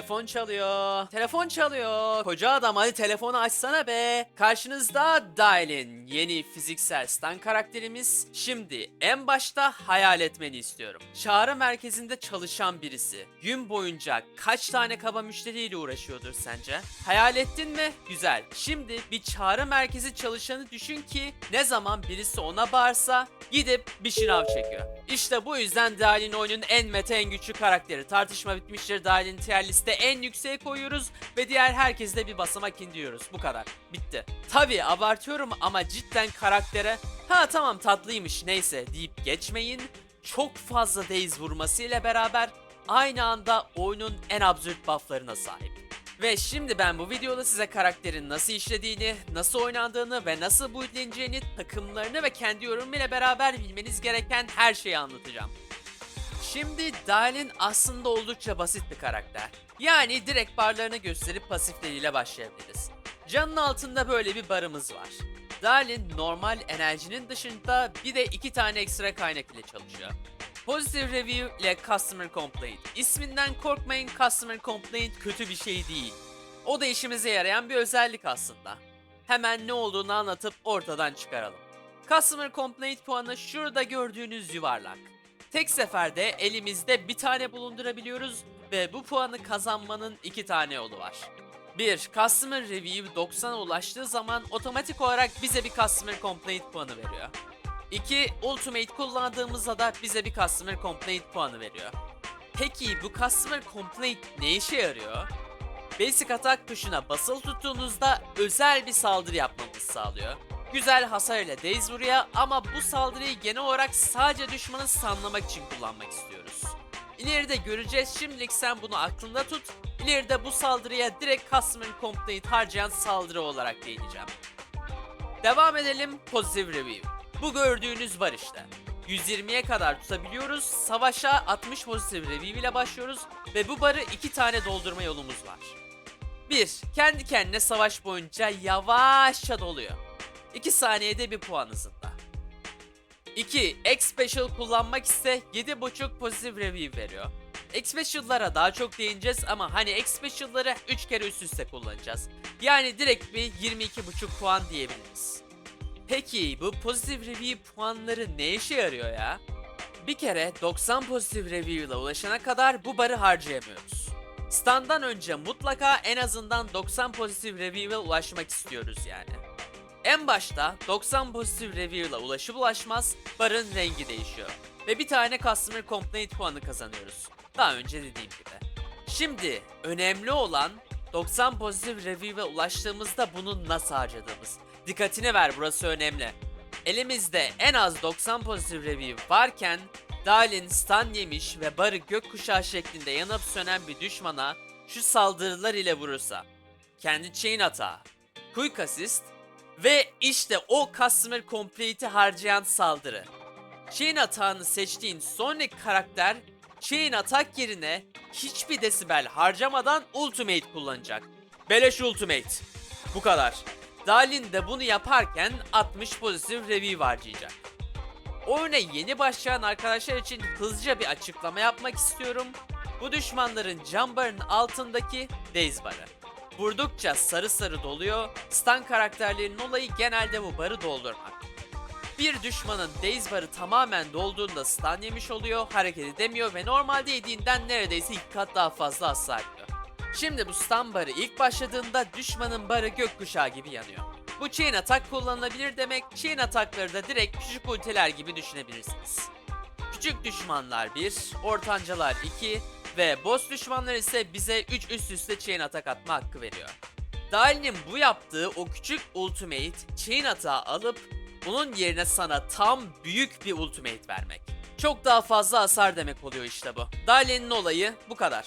Telefon çalıyor. Telefon çalıyor. Koca adam hadi telefonu açsana be. Karşınızda Dial'in yeni fiziksel stan karakterimiz. Şimdi en başta hayal etmeni istiyorum. Çağrı merkezinde çalışan birisi. Gün boyunca kaç tane kaba müşteriyle uğraşıyordur sence? Hayal ettin mi? Güzel. Şimdi bir çağrı merkezi çalışanı düşün ki ne zaman birisi ona bağırsa gidip bir şınav çekiyor. İşte bu yüzden Dial'in oyunun en meta en güçlü karakteri. Tartışma bitmiştir. Dial'in tier liste en yükseğe koyuyoruz ve diğer herkese de bir basamak indiriyoruz. Bu kadar. Bitti. Tabi abartıyorum ama cidden karaktere ha tamam tatlıymış neyse deyip geçmeyin. Çok fazla daze vurmasıyla beraber aynı anda oyunun en absürt bufflarına sahip. Ve şimdi ben bu videoda size karakterin nasıl işlediğini, nasıl oynandığını ve nasıl buildleneceğini, takımlarını ve kendi yorumuyla beraber bilmeniz gereken her şeyi anlatacağım. Şimdi Dial'in aslında oldukça basit bir karakter. Yani direkt barlarını gösterip pasifleriyle başlayabiliriz. Canın altında böyle bir barımız var. Dial'in normal enerjinin dışında bir de iki tane ekstra kaynak ile çalışıyor. Positive Review ile Customer Complaint. İsminden korkmayın Customer Complaint kötü bir şey değil. O da işimize yarayan bir özellik aslında. Hemen ne olduğunu anlatıp ortadan çıkaralım. Customer Complaint puanı şurada gördüğünüz yuvarlak. Tek seferde elimizde bir tane bulundurabiliyoruz ve bu puanı kazanmanın iki tane yolu var. 1. Customer Review 90'a ulaştığı zaman otomatik olarak bize bir Customer Complaint puanı veriyor. 2. Ultimate kullandığımızda da bize bir Customer Complaint puanı veriyor. Peki bu Customer Complaint ne işe yarıyor? Basic atak tuşuna basılı tuttuğunuzda özel bir saldırı yapmamızı sağlıyor. Güzel hasar ile daze ama bu saldırıyı genel olarak sadece düşmanı sanlamak için kullanmak istiyoruz. İleride göreceğiz şimdilik sen bunu aklında tut. İleride bu saldırıya direkt Customer Complaint harcayan saldırı olarak değineceğim. Devam edelim Positive Review. Bu gördüğünüz var işte. 120'ye kadar tutabiliyoruz. Savaşa 60 Positive Review ile başlıyoruz ve bu barı iki tane doldurma yolumuz var. 1. Kendi kendine savaş boyunca yavaşça doluyor. 2 saniyede bir puan hızında. 2. X Special kullanmak ise 7.5 Positive Review veriyor. X Special'lara daha çok değineceğiz ama hani X Special'ları 3 kere üst üste kullanacağız. Yani direkt bir 22.5 puan diyebiliriz. Peki bu Positive Review puanları ne işe yarıyor ya? Bir kere 90 Positive Review ile ulaşana kadar bu barı harcayamıyoruz. Stand'dan önce mutlaka en azından 90 Positive Review ile ulaşmak istiyoruz yani. En başta 90 Positive Review ile ulaşıp ulaşmaz barın rengi değişiyor. Ve bir tane Customer Complaint puanı kazanıyoruz. Daha önce dediğim gibi. Şimdi önemli olan 90 Positive Review'e ulaştığımızda bunu nasıl harcadığımız. Dikkatini ver burası önemli. Elimizde en az 90 Positive Review varken Dalin stun yemiş ve barı gökkuşağı şeklinde yanıp sönen bir düşmana şu saldırılar ile vurursa kendi chain hata, quick assist ve işte o Customer Complete'i harcayan saldırı. Chain atağını seçtiğin sonraki karakter Chain atak yerine hiçbir desibel harcamadan Ultimate kullanacak. Beleş Ultimate. Bu kadar. Dalin de bunu yaparken 60 pozitif review harcayacak. Oyuna yeni başlayan arkadaşlar için hızlıca bir açıklama yapmak istiyorum. Bu düşmanların cam barının altındaki Daze barı. Vurdukça sarı sarı doluyor. Stun karakterlerinin olayı genelde bu barı doldurmak. Bir düşmanın Daze barı tamamen dolduğunda stun yemiş oluyor, hareket edemiyor ve normalde yediğinden neredeyse iki kat daha fazla hasar yiyor. Şimdi bu stun barı ilk başladığında düşmanın barı gökkuşağı gibi yanıyor. Bu chain atak kullanılabilir demek, chain atakları da direkt küçük ultiler gibi düşünebilirsiniz. Küçük düşmanlar 1, ortancalar 2 ve boss düşmanlar ise bize 3 üst üste chain atak atma hakkı veriyor. Dahil'in bu yaptığı o küçük ultimate chain atağı alıp bunun yerine sana tam büyük bir ultimate vermek. Çok daha fazla hasar demek oluyor işte bu. Dahil'in olayı bu kadar.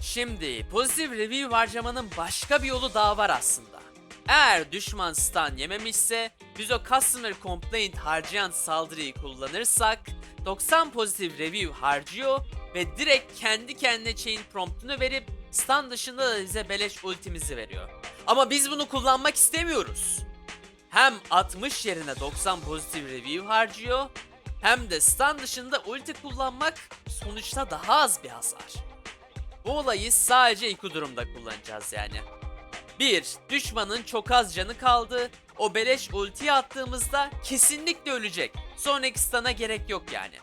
Şimdi pozitif review harcamanın başka bir yolu daha var aslında. Eğer düşman stun yememişse biz o customer complaint harcayan saldırıyı kullanırsak 90 pozitif review harcıyor ve direkt kendi kendine chain promptunu verip stun dışında da bize beleş ultimizi veriyor. Ama biz bunu kullanmak istemiyoruz. Hem 60 yerine 90 pozitif review harcıyor hem de stun dışında ulti kullanmak sonuçta daha az bir hasar. Bu olayı sadece iki durumda kullanacağız yani. 1. Düşmanın çok az canı kaldı. O beleş ultiyi attığımızda kesinlikle ölecek. Sonraki stun'a gerek yok yani.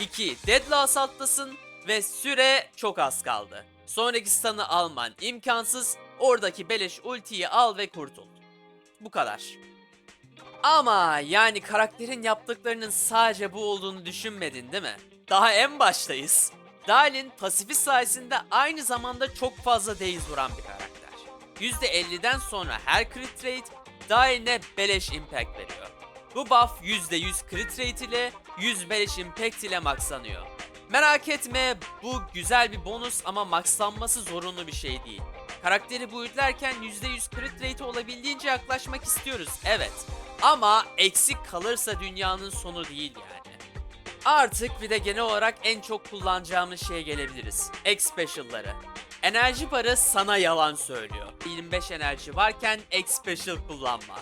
2. Deadly assaulttasın ve süre çok az kaldı. Sonraki stun'ı alman imkansız. Oradaki beleş ultiyi al ve kurtul. Bu kadar. Ama yani karakterin yaptıklarının sadece bu olduğunu düşünmedin değil mi? Daha en baştayız. Dalin pasifi sayesinde aynı zamanda çok fazla daze vuran bir karakter. %50'den sonra her crit rate Dalin'e beleş impact veriyor. Bu buff %100 crit rate ile 100 beleş impact ile maxlanıyor. Merak etme bu güzel bir bonus ama maxlanması zorunlu bir şey değil. Karakteri buildlerken %100 crit rate olabildiğince yaklaşmak istiyoruz evet. Ama eksik kalırsa dünyanın sonu değil yani. Artık bir de genel olarak en çok kullanacağımız şeye gelebiliriz. X Special'ları. Enerji barı sana yalan söylüyor. 25 enerji varken X Special kullanma.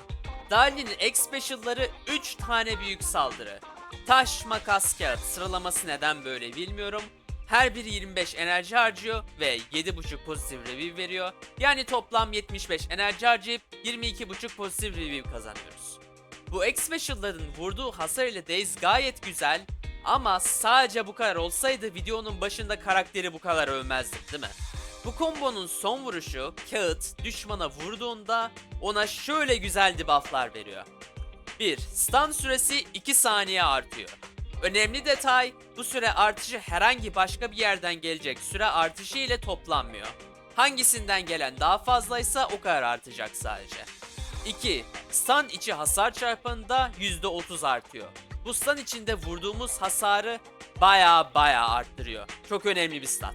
Darlin'in X Special'ları 3 tane büyük saldırı. Taş, makas, kağıt sıralaması neden böyle bilmiyorum. Her biri 25 enerji harcıyor ve 7.5 pozitif revive veriyor. Yani toplam 75 enerji harcayıp 22.5 pozitif revive kazanıyoruz. Bu X Special'ların vurduğu hasar ile Daze gayet güzel ama sadece bu kadar olsaydı videonun başında karakteri bu kadar övmezdik değil mi? Bu kombonun son vuruşu kağıt düşmana vurduğunda ona şöyle güzel debufflar veriyor. 1. Stun süresi 2 saniye artıyor. Önemli detay bu süre artışı herhangi başka bir yerden gelecek süre artışı ile toplanmıyor. Hangisinden gelen daha fazlaysa o kadar artacak sadece. 2. Stun içi hasar çarpanında %30 artıyor. Bu stun içinde vurduğumuz hasarı baya baya arttırıyor. Çok önemli bir stat.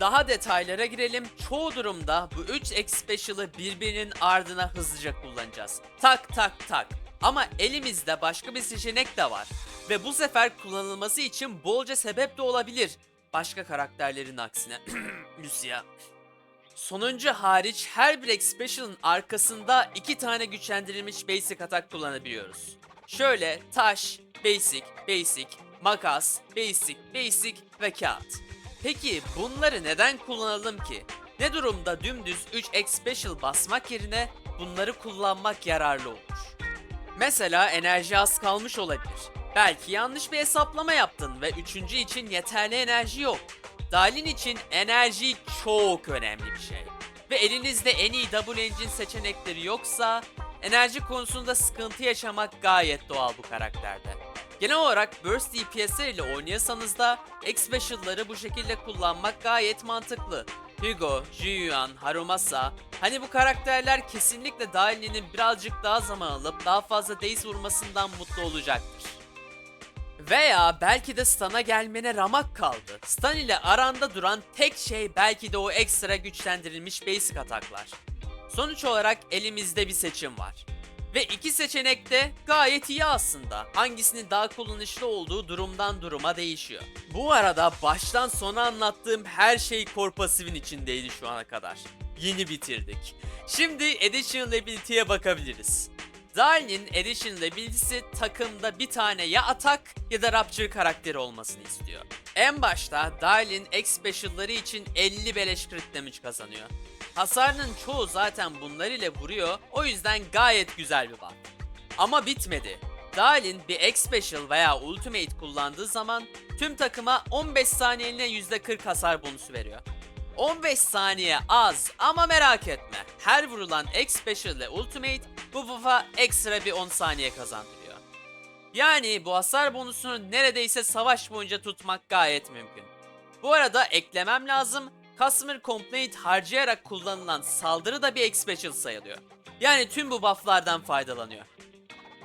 Daha detaylara girelim. Çoğu durumda bu 3 X Special'ı birbirinin ardına hızlıca kullanacağız. Tak tak tak. Ama elimizde başka bir seçenek de var. Ve bu sefer kullanılması için bolca sebep de olabilir. Başka karakterlerin aksine. Lucia. Sonuncu hariç her X Special'ın arkasında iki tane güçlendirilmiş basic atak kullanabiliyoruz. Şöyle taş, basic, basic, makas, basic, basic ve kağıt. Peki bunları neden kullanalım ki? Ne durumda dümdüz 3 X Special basmak yerine bunları kullanmak yararlı olur? Mesela enerji az kalmış olabilir. Belki yanlış bir hesaplama yaptın ve üçüncü için yeterli enerji yok. Dalin için enerji çok önemli bir şey. Ve elinizde en iyi double engine seçenekleri yoksa enerji konusunda sıkıntı yaşamak gayet doğal bu karakterde. Genel olarak Burst DPS'ler ile oynuyorsanız da X Special'ları bu şekilde kullanmak gayet mantıklı. Hugo, Jiyuan, Harumasa hani bu karakterler kesinlikle Daili'nin birazcık daha zaman alıp daha fazla daze vurmasından mutlu olacaktır. Veya belki de stun'a gelmene ramak kaldı. Stun ile aranda duran tek şey belki de o ekstra güçlendirilmiş basic ataklar. Sonuç olarak elimizde bir seçim var. Ve iki seçenek de gayet iyi aslında. Hangisinin daha kullanışlı olduğu durumdan duruma değişiyor. Bu arada baştan sona anlattığım her şey Core Passive'in içindeydi şu ana kadar. Yeni bitirdik. Şimdi Additional Ability'ye bakabiliriz. Darlin'in Additional Ability'si takımda bir tane ya atak ya da Rapture karakteri olmasını istiyor. En başta Darlin X Special'ları için 50 beleş crit damage kazanıyor. Hasarının çoğu zaten bunlar ile vuruyor, o yüzden gayet güzel bir buff. Ama bitmedi. Dalin bir X Special veya Ultimate kullandığı zaman tüm takıma 15 saniyeliğine %40 hasar bonusu veriyor. 15 saniye az ama merak etme. Her vurulan X Special ile Ultimate bu buff'a ekstra bir 10 saniye kazandırıyor. Yani bu hasar bonusunu neredeyse savaş boyunca tutmak gayet mümkün. Bu arada eklemem lazım. Customer Complaint harcayarak kullanılan saldırı da bir Special sayılıyor. Yani tüm bu bufflardan faydalanıyor.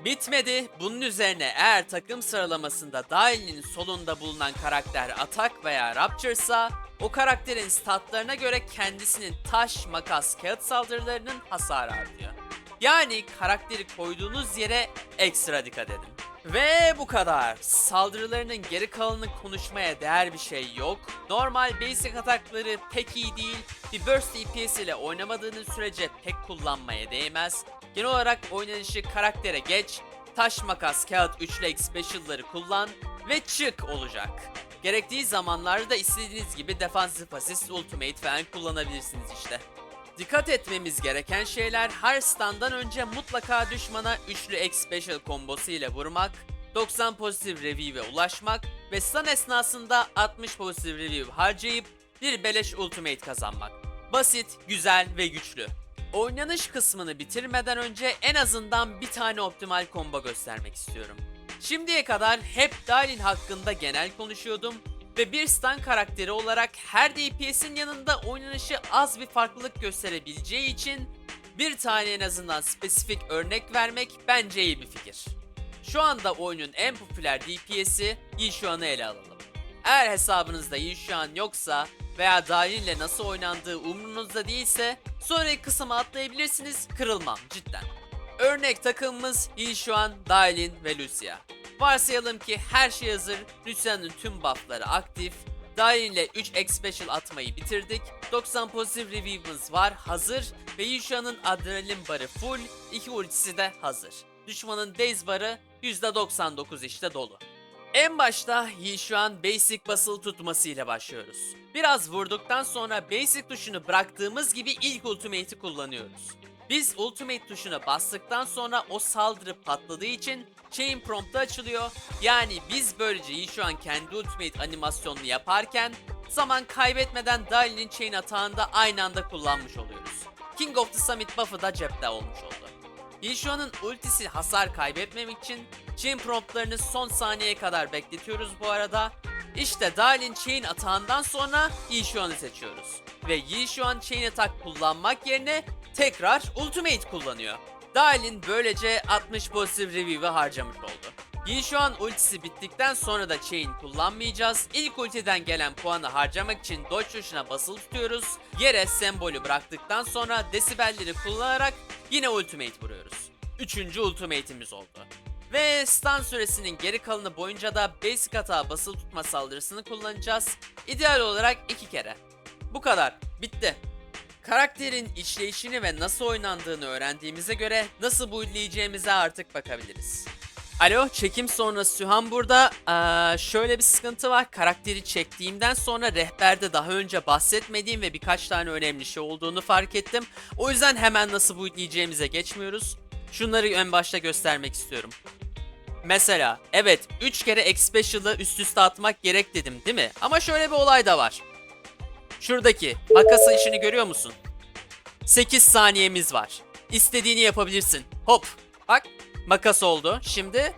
Bitmedi. Bunun üzerine eğer takım sıralamasında dahilinin solunda bulunan karakter atak veya rapture'sa o karakterin statlarına göre kendisinin taş, makas, kağıt saldırılarının hasarı artıyor. Yani karakteri koyduğunuz yere ekstra dikkat edin. Ve bu kadar. Saldırılarının geri kalanını konuşmaya değer bir şey yok. Normal basic atakları pek iyi değil. Burst DPS ile oynamadığınız sürece pek kullanmaya değmez. Genel olarak oynanışı karaktere geç. Taş makas kağıt üçlü X special'ları kullan. ve çık olacak. Gerektiği zamanlarda da istediğiniz gibi defansif asist, ultimate falan kullanabilirsiniz işte. Dikkat etmemiz gereken şeyler her standdan önce mutlaka düşmana üçlü X Special kombosu ile vurmak, 90 pozitif revive'e ulaşmak ve stun esnasında 60 pozitif revive harcayıp bir beleş ultimate kazanmak. Basit, güzel ve güçlü. Oynanış kısmını bitirmeden önce en azından bir tane optimal combo göstermek istiyorum. Şimdiye kadar hep Dalin hakkında genel konuşuyordum ve bir stun karakteri olarak her DPS'in yanında oynanışı az bir farklılık gösterebileceği için bir tane en azından spesifik örnek vermek bence iyi bir fikir. Şu anda oyunun en popüler DPS'i Yishuan'ı ele alalım. Eğer hesabınızda Yishuan yoksa veya Dalin'le nasıl oynandığı umrunuzda değilse sonraki kısma atlayabilirsiniz kırılmam cidden. Örnek takımımız Yishuan, Dalin ve Lucia. Varsayalım ki her şey hazır, Lucia'nın tüm buffları aktif, Dalin'le 3 X Special atmayı bitirdik, 90 pozitif revive'ımız var hazır ve Yishuan'ın adrenalin barı full, 2 ultisi de hazır. Düşmanın daze barı %99 işte dolu. En başta Yishuan basic basılı tutması ile başlıyoruz. Biraz vurduktan sonra basic tuşunu bıraktığımız gibi ilk ultimate'i kullanıyoruz. Biz ultimate tuşuna bastıktan sonra o saldırı patladığı için chain prompt'u açılıyor. Yani biz böylece Yishuan kendi ultimate animasyonunu yaparken zaman kaybetmeden Dali'nin chain atağında aynı anda kullanmış oluyoruz. King of the Summit buff'ı da cepte olmuş oldu. Yishua'nın ultisi hasar kaybetmemek için chain promptlarını son saniyeye kadar bekletiyoruz bu arada. İşte Dalin chain atağından sonra Yishuan'ı seçiyoruz. Ve Yishuan chain atak kullanmak yerine tekrar ultimate kullanıyor. Dalin böylece 60 pozitif revive'ı harcamış oldu. Yishuan ultisi bittikten sonra da chain kullanmayacağız. İlk ultiden gelen puanı harcamak için dodge tuşuna basılı tutuyoruz. Yere sembolü bıraktıktan sonra desibelleri kullanarak yine ultimate vuruyoruz. Üçüncü ultimate'imiz oldu. Ve stun süresinin geri kalanı boyunca da basic hata basılı tutma saldırısını kullanacağız. İdeal olarak iki kere. Bu kadar. Bitti. Karakterin işleyişini ve nasıl oynandığını öğrendiğimize göre nasıl buildleyeceğimize artık bakabiliriz. Alo, çekim sonrası Sühan burada. Ee, şöyle bir sıkıntı var. Karakteri çektiğimden sonra rehberde daha önce bahsetmediğim ve birkaç tane önemli şey olduğunu fark ettim. O yüzden hemen nasıl buildleyeceğimize geçmiyoruz. Şunları en başta göstermek istiyorum. Mesela evet 3 kere X üst üste atmak gerek dedim değil mi? Ama şöyle bir olay da var. Şuradaki makası işini görüyor musun? 8 saniyemiz var. İstediğini yapabilirsin. Hop. Bak makas oldu şimdi.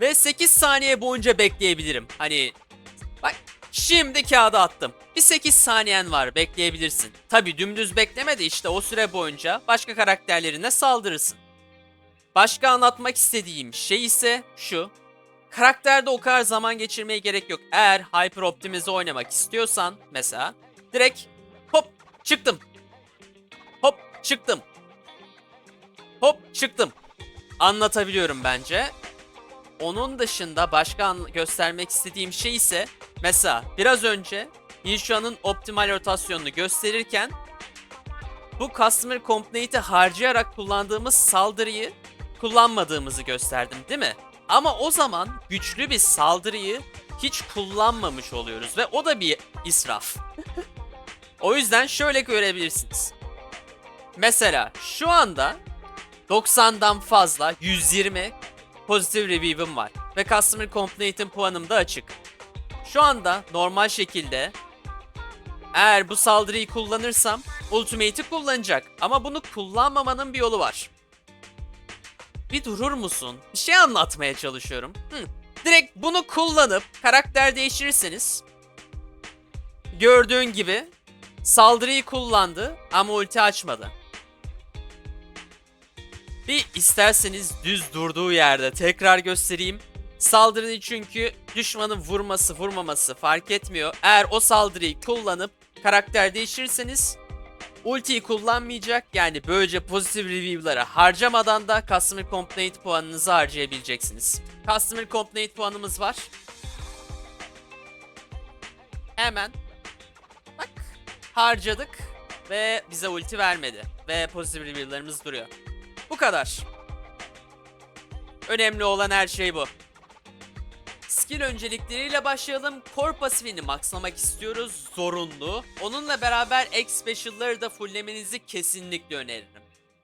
Ve 8 saniye boyunca bekleyebilirim. Hani bak şimdi kağıda attım. Bir 8 saniyen var bekleyebilirsin. Tabi dümdüz bekleme de işte o süre boyunca başka karakterlerine saldırırsın. Başka anlatmak istediğim şey ise şu. Karakterde o kadar zaman geçirmeye gerek yok. Eğer hyper optimize oynamak istiyorsan mesela direkt hop çıktım. Hop çıktım. Hop çıktım. Anlatabiliyorum bence. Onun dışında başka göstermek istediğim şey ise mesela biraz önce Yishua'nın optimal rotasyonunu gösterirken bu Customer Complaint'i harcayarak kullandığımız saldırıyı kullanmadığımızı gösterdim değil mi? Ama o zaman güçlü bir saldırıyı hiç kullanmamış oluyoruz ve o da bir israf. o yüzden şöyle görebilirsiniz. Mesela şu anda 90'dan fazla 120 pozitif revive'ım var ve Customer Complaint'in puanım da açık. Şu anda normal şekilde eğer bu saldırıyı kullanırsam Ultimate'i kullanacak ama bunu kullanmamanın bir yolu var. Bir durur musun? Bir şey anlatmaya çalışıyorum. Hı. Direkt bunu kullanıp karakter değiştirirseniz gördüğün gibi saldırıyı kullandı ama ulti açmadı. Bir isterseniz düz durduğu yerde tekrar göstereyim. Saldırıyı çünkü düşmanın vurması vurmaması fark etmiyor. Eğer o saldırıyı kullanıp karakter değiştirirseniz ultiyi kullanmayacak. Yani böylece pozitif review'lara harcamadan da Customer Complaint puanınızı harcayabileceksiniz. Customer Complaint puanımız var. Hemen harcadık ve bize ulti vermedi. Ve pozitif review'larımız duruyor. Bu kadar. Önemli olan her şey bu. Skill öncelikleriyle başlayalım. Core pasifini maxlamak istiyoruz. Zorunlu. Onunla beraber X special'ları da fulllemenizi kesinlikle öneririm.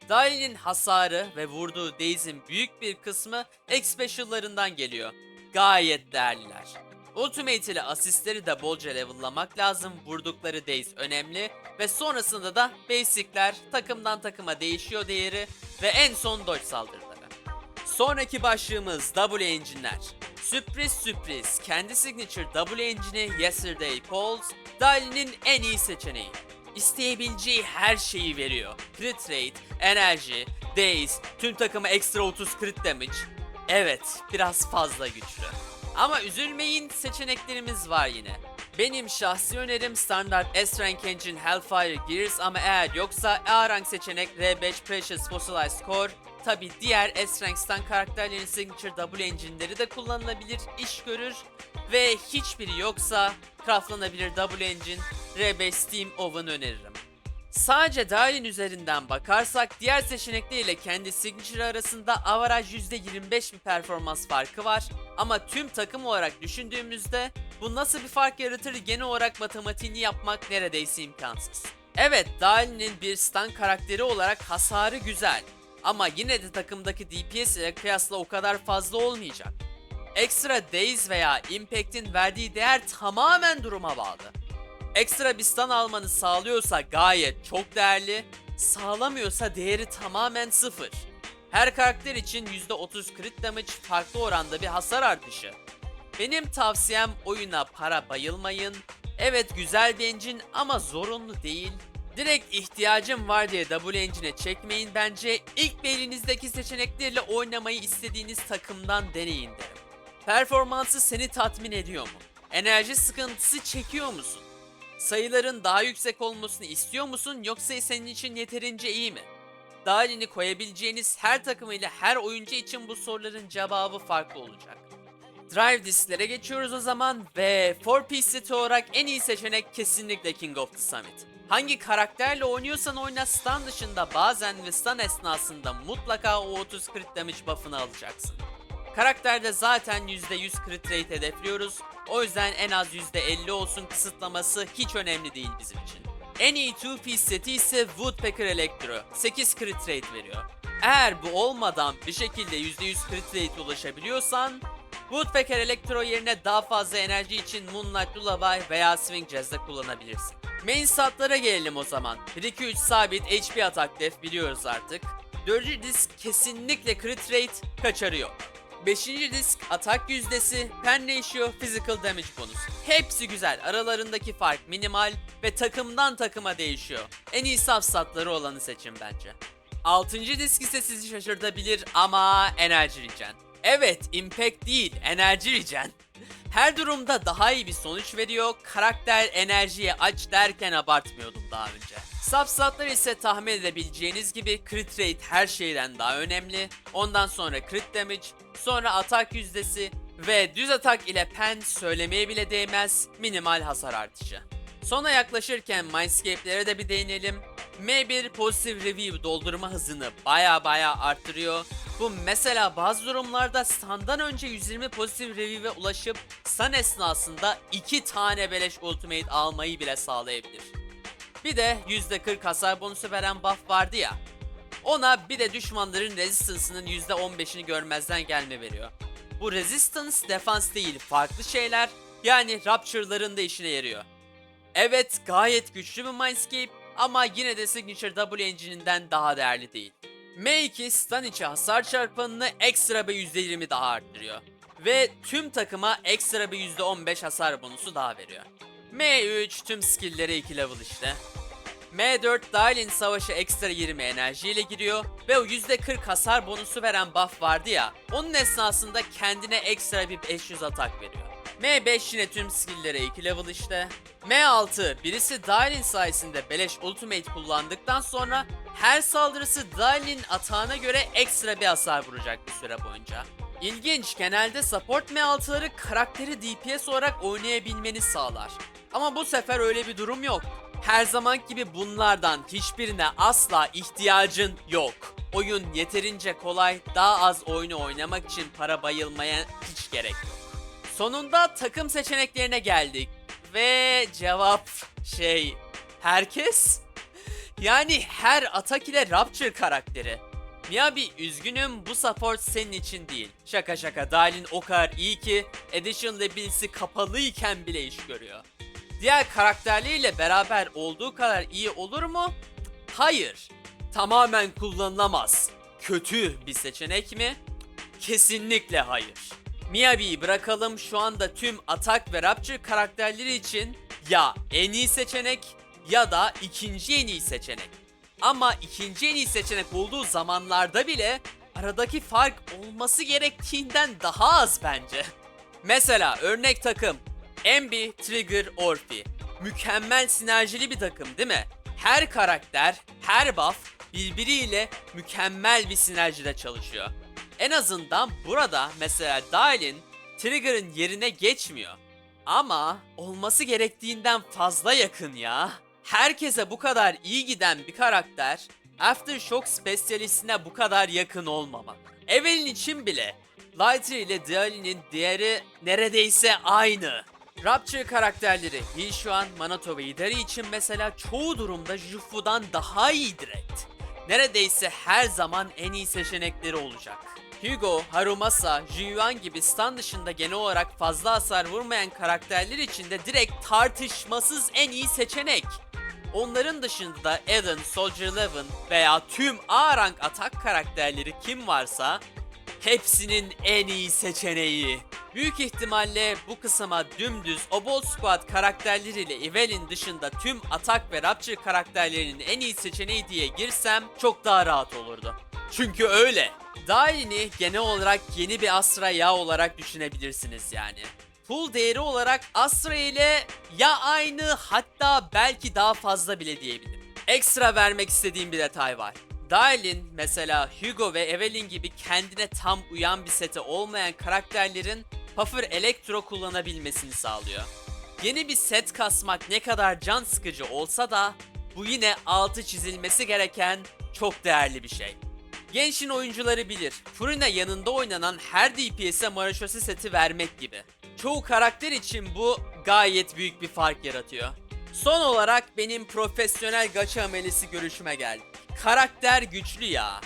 Dahil'in hasarı ve vurduğu Daze'in büyük bir kısmı X special'larından geliyor. Gayet değerliler. Ultimate ile asistleri de bolca level'lamak lazım. Vurdukları Daze önemli. Ve sonrasında da basic'ler takımdan takıma değişiyor değeri. Ve en son dodge saldırıları. Sonraki başlığımız W Engine'ler. Sürpriz sürpriz kendi signature W Engine'i Yesterday Pulse, Dali'nin en iyi seçeneği. İsteyebileceği her şeyi veriyor. Crit rate, enerji, daze, tüm takıma ekstra 30 crit damage. Evet, biraz fazla güçlü. Ama üzülmeyin seçeneklerimiz var yine. Benim şahsi önerim standart S rank engine Hellfire Gears ama eğer yoksa A rank seçenek R5 Precious Fossilized Core Tabi diğer S rank stun karakterlerin signature W engine'leri de kullanılabilir, iş görür ve hiçbiri yoksa craftlanabilir W engine R5 Steam Oven öneririm. Sadece dahilin üzerinden bakarsak diğer seçenekleriyle kendi signature arasında avaraj %25 bir performans farkı var ama tüm takım olarak düşündüğümüzde bu nasıl bir fark yaratır genel olarak matematiğini yapmak neredeyse imkansız. Evet Dahil'in bir stun karakteri olarak hasarı güzel ama yine de takımdaki DPS ile kıyasla o kadar fazla olmayacak. Ekstra Daze veya Impact'in verdiği değer tamamen duruma bağlı. Ekstra bir stun almanı sağlıyorsa gayet çok değerli, sağlamıyorsa değeri tamamen sıfır. Her karakter için %30 crit damage farklı oranda bir hasar artışı. Benim tavsiyem oyuna para bayılmayın. Evet güzel bir engine ama zorunlu değil. Direkt ihtiyacım var diye W Engine'e çekmeyin bence. İlk bir elinizdeki seçeneklerle oynamayı istediğiniz takımdan deneyin derim. Performansı seni tatmin ediyor mu? Enerji sıkıntısı çekiyor musun? Sayıların daha yüksek olmasını istiyor musun yoksa senin için yeterince iyi mi? Dahilini koyabileceğiniz her takım ile her oyuncu için bu soruların cevabı farklı olacak. Drive disklere geçiyoruz o zaman ve 4-piece seti olarak en iyi seçenek kesinlikle King of the Summit. Hangi karakterle oynuyorsan oyna stun dışında bazen ve stun esnasında mutlaka o 30 crit damage buff'ını alacaksın. Karakterde zaten %100 crit rate hedefliyoruz. O yüzden en az %50 olsun kısıtlaması hiç önemli değil bizim için. En iyi 2-piece seti ise Woodpecker Electro. 8 crit rate veriyor. Eğer bu olmadan bir şekilde %100 crit rate ulaşabiliyorsan Woodpecker Electro yerine daha fazla enerji için Moonlight Lullaby veya Swing Jazz'da kullanabilirsin. Main statlara gelelim o zaman. 1-2-3 sabit HP atak def biliyoruz artık. 4. disk kesinlikle crit rate kaçarıyor. 5. disk atak yüzdesi, pen ratio, physical damage bonus. Hepsi güzel. Aralarındaki fark minimal ve takımdan takıma değişiyor. En iyi saf statları olanı seçin bence. 6. disk ise sizi şaşırtabilir ama enerji regen. Evet, impact değil, enerji regen. Her durumda daha iyi bir sonuç veriyor. Karakter enerjiye aç derken abartmıyordum daha önce. Substatlar ise tahmin edebileceğiniz gibi crit rate her şeyden daha önemli. Ondan sonra crit damage, sonra atak yüzdesi ve düz atak ile pen söylemeye bile değmez minimal hasar artışı. Sona yaklaşırken Mindscape'lere de bir değinelim. M1 pozitif review doldurma hızını baya baya arttırıyor. Bu mesela bazı durumlarda standdan önce 120 pozitif review'e ulaşıp stun esnasında 2 tane beleş ultimate almayı bile sağlayabilir. Bir de %40 hasar bonusu veren buff vardı ya. Ona bir de düşmanların resistance'ının %15'ini görmezden gelme veriyor. Bu resistance defans değil farklı şeyler yani rapture'ların da işine yarıyor. Evet gayet güçlü bir Mindscape ama yine de Signature W Engine'inden daha değerli değil. M2 stun içi hasar çarpanını ekstra bir %20 daha arttırıyor. Ve tüm takıma ekstra bir %15 hasar bonusu daha veriyor. M3 tüm skill'lere 2 level işte. M4 Dahil'in savaşı ekstra 20 enerjiyle giriyor ve o %40 hasar bonusu veren buff vardı ya, onun esnasında kendine ekstra bir 500 atak veriyor. M5 yine tüm skill'lere 2 level işte. M6 birisi Dahil'in sayesinde beleş ultimate kullandıktan sonra her saldırısı Dahil'in atağına göre ekstra bir hasar vuracak bir süre boyunca. İlginç, genelde support M6'ları karakteri DPS olarak oynayabilmeni sağlar. Ama bu sefer öyle bir durum yok. Her zaman gibi bunlardan hiçbirine asla ihtiyacın yok. Oyun yeterince kolay, daha az oyunu oynamak için para bayılmaya hiç gerek yok. Sonunda takım seçeneklerine geldik. Ve cevap şey herkes yani her atak ile Rapture karakteri. Miyabi üzgünüm bu support senin için değil. Şaka şaka Dalin o kadar iyi ki Edition Labels'i kapalıyken bile iş görüyor. Diğer karakterleriyle beraber olduğu kadar iyi olur mu? Hayır. Tamamen kullanılamaz. Kötü bir seçenek mi? Kesinlikle hayır. Miyabi'yi bırakalım şu anda tüm atak ve Rapture karakterleri için ya en iyi seçenek ya da ikinci en iyi seçenek. Ama ikinci en iyi seçenek olduğu zamanlarda bile aradaki fark olması gerektiğinden daha az bence. Mesela örnek takım Embi, Trigger, Orphe. Mükemmel sinerjili bir takım değil mi? Her karakter, her buff birbiriyle mükemmel bir sinerjide çalışıyor. En azından burada mesela Dial'in Trigger'ın yerine geçmiyor. Ama olması gerektiğinden fazla yakın ya. Herkese bu kadar iyi giden bir karakter Aftershock spesyalistine bu kadar yakın olmamak. Evelyn için bile Lighter ile Dial'in diğeri neredeyse aynı. Rapture karakterleri Hilshuan, Manato ve Idari için mesela çoğu durumda Jufu'dan daha iyi direkt. Neredeyse her zaman en iyi seçenekleri olacak. Hugo, Harumasa, Jiyuan gibi stun dışında genel olarak fazla hasar vurmayan karakterler için de direkt tartışmasız en iyi seçenek. Onların dışında da Eden, Soldier Eleven veya tüm A rank atak karakterleri kim varsa hepsinin en iyi seçeneği. Büyük ihtimalle bu kısma dümdüz Obol Squad karakterleriyle Evelyn dışında tüm atak ve Rapture karakterlerinin en iyi seçeneği diye girsem çok daha rahat olurdu. Çünkü öyle. Dailin'i genel olarak yeni bir Astra yağ olarak düşünebilirsiniz yani. Full değeri olarak Astra ile ya aynı hatta belki daha fazla bile diyebilirim. Ekstra vermek istediğim bir detay var. Darlin mesela Hugo ve Evelyn gibi kendine tam uyan bir sete olmayan karakterlerin Puffer Electro kullanabilmesini sağlıyor. Yeni bir set kasmak ne kadar can sıkıcı olsa da bu yine altı çizilmesi gereken çok değerli bir şey. Genshin oyuncuları bilir. Furina yanında oynanan her DPS'e Maraşosi seti vermek gibi. Çoğu karakter için bu gayet büyük bir fark yaratıyor. Son olarak benim profesyonel gacha amelisi görüşüme geldi. Karakter güçlü ya.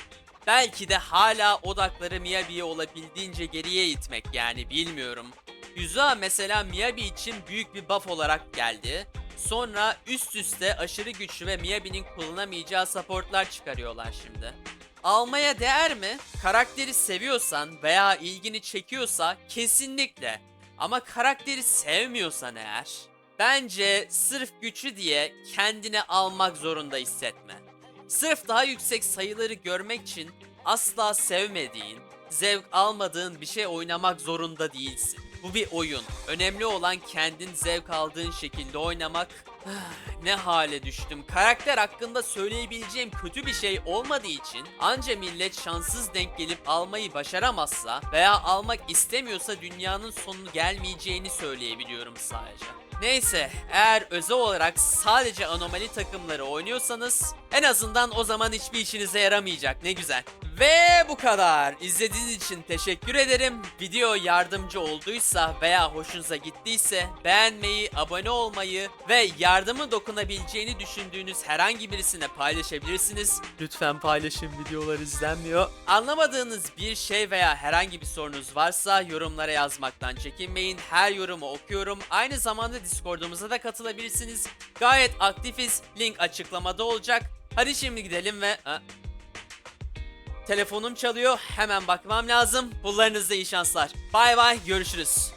Belki de hala odakları Miyabi'ye olabildiğince geriye itmek yani bilmiyorum. Yuza mesela Miyabi için büyük bir buff olarak geldi. Sonra üst üste aşırı güçlü ve Miyabi'nin kullanamayacağı supportlar çıkarıyorlar şimdi. Almaya değer mi? Karakteri seviyorsan veya ilgini çekiyorsa kesinlikle. Ama karakteri sevmiyorsan eğer bence sırf güçlü diye kendini almak zorunda hissetme. Sırf daha yüksek sayıları görmek için asla sevmediğin, zevk almadığın bir şey oynamak zorunda değilsin. Bu bir oyun. Önemli olan kendin zevk aldığın şekilde oynamak. ne hale düştüm. Karakter hakkında söyleyebileceğim kötü bir şey olmadığı için anca millet şanssız denk gelip almayı başaramazsa veya almak istemiyorsa dünyanın sonu gelmeyeceğini söyleyebiliyorum sadece. Neyse eğer özel olarak sadece anomali takımları oynuyorsanız en azından o zaman hiçbir işinize yaramayacak ne güzel. Ve bu kadar. İzlediğiniz için teşekkür ederim. Video yardımcı olduysa veya hoşunuza gittiyse beğenmeyi, abone olmayı ve yardımı dokunabileceğini düşündüğünüz herhangi birisine paylaşabilirsiniz. Lütfen paylaşın videolar izlenmiyor. Anlamadığınız bir şey veya herhangi bir sorunuz varsa yorumlara yazmaktan çekinmeyin. Her yorumu okuyorum. Aynı zamanda Discord'umuza da katılabilirsiniz. Gayet aktifiz. Link açıklamada olacak. Hadi şimdi gidelim ve... Telefonum çalıyor. Hemen bakmam lazım. Bunlarınızda iyi şanslar. Bay bay. Görüşürüz.